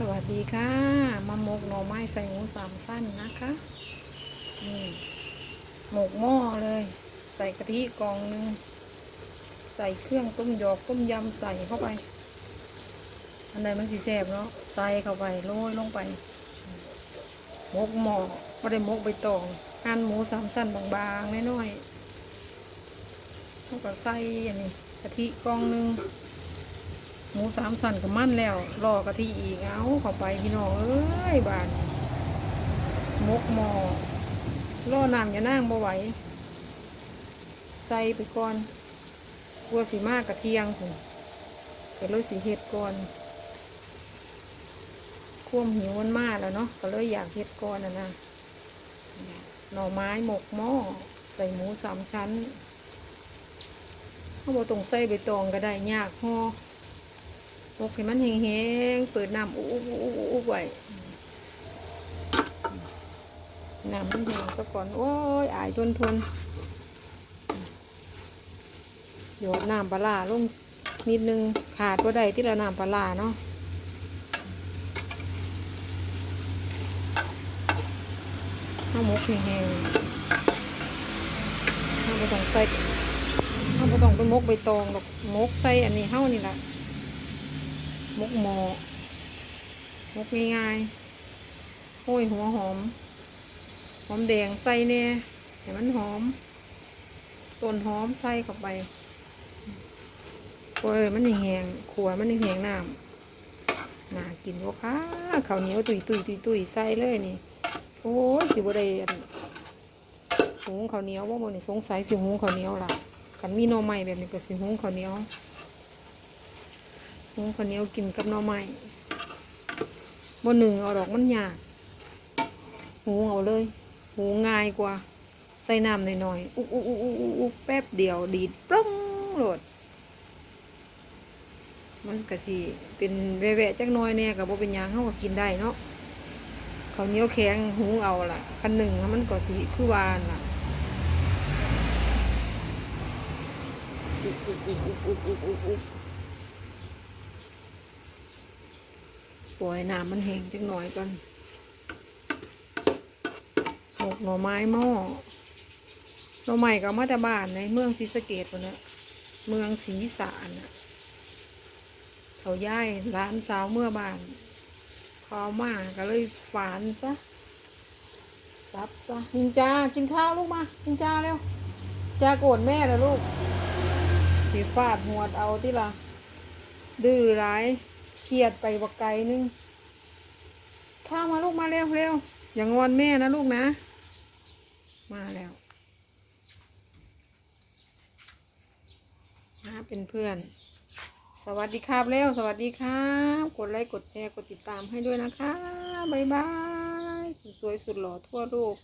สวัสดีค่ะมาหมกหน่อไม้ใส่หมูสามสั้นนะคะนี่หมกหม้อเลย ใส่กะทิกองหนึ่งใส่เครื่องต้มยอกต้มยำใส่เข้าไป อันไหนมันสีแสบเนาะใส่เข้าไปโรยลงไปหมกหม้อไม่ได้หมกใบตองหั่นหมูสามสั้นบางๆน้อยๆแล้วก็ใส่อันนี้กะทิกองหนึ่ง หมูสามสันกับมันแล้วรอกะทิอีกเอาเข้าไปพี่น้องเอ้ยบานมกหมอล่อน้ำอย่านั่งบ่ไหวใส่ไปก่อนกลัวสีมากกระเทียงผมก็เลยสีเห็ดก่อนควมหิวมันมากแล้วเนาะก็เลยอยากเห็ดก่อนนะนะหน่อไม้หมกหม้อใส่หมูสามชั้นเขาบอกตรงใส่ใบตองก็ได้ยากห่อ ปกให้มันแห้งๆเปิดน้ำอุ๊บอุ๊บอุ๊บอุ๊บไว้น้ำมันแห้งซะก่อนโอ้ยอายทนทนหยดน้ำปลาลงนิดนึงขาดก็ได้ที่ละน้ำปลาเนาะข้าวหมกแห้งๆข้าวผต้องใส่ข้าวผต้องไปมกใบตองดอกมกใส่อันนี้เฮ้านี่แหละ มกหมอมกง่ายๆโอ้ยหัวหอม หอมแดงใส่เนี่ยให้มันหอม ต้นหอมใส่เข้าไปโอ้ยมันแห้งขัวมันแห้งน้ำน่ากินวะค่ะข้าวเหนียวตุยตุยตุยตุยใส่เลยนี่ โอ้ยสิบได้อันหุงข้าวเหนียวว่าโมนี่สงสัยสิหุงข้าวเหนียวล่ะกันมีน่อไม้แบบนี้ก็สิหุงข้าวเหนียว หุงข้าวเหนียวกินกับหน่อไม้บนหนึ่งเอาดอกมันยากหุงเอาเลยหุงง่ายกว่า ใส่น้ำหน่อยๆอุ๊อุ๊อุ๊อุ๊อุ๊อุ๊แป๊บเดียวดีดปร้งโหลด มันก็สิเป็นแวะๆจักน้อยเนี่ยกับบ่เป็นยังเขาก็กินได้เนาะข้าวเหนียวแข็งหุงเอาล่ะคันหนึ่งมันก็สิคือวานล่ะอุ๊อุ๊อุ๊อุ๊อุ๊อุ๊อุ๊ก ปล่อยน้ำมันแห้งจังหน่อยก่อนหกหน่อไม้หม้อหน่อไม้ก็เอามาจาบ้านในเมืองศรีสะเกดคนนะเมืองศรีสารน่ะเขาย้ายร้านสาวเมื่อบ้านเขาเอมาก็เลยฝานซะซับซะนินจา กินข้าวลูกมานินจาเร็วจาโกรธแม่เลยลูกสีฟาดหัวเอาที่ละดื้อร้าย เครียดไปบักไกลนึงข้าวมาลูกมาเร็วเร็วอย่างงอนแม่นะลูกนะ มาแล้วมาเป็นเพื่อน สวัสดีครับเร็วสวัสดีครับ กดไลค์กดแชร์กดติดตามให้ด้วยนะคะ บ๊ายบาย สวยสุดหล่อทั่วโลก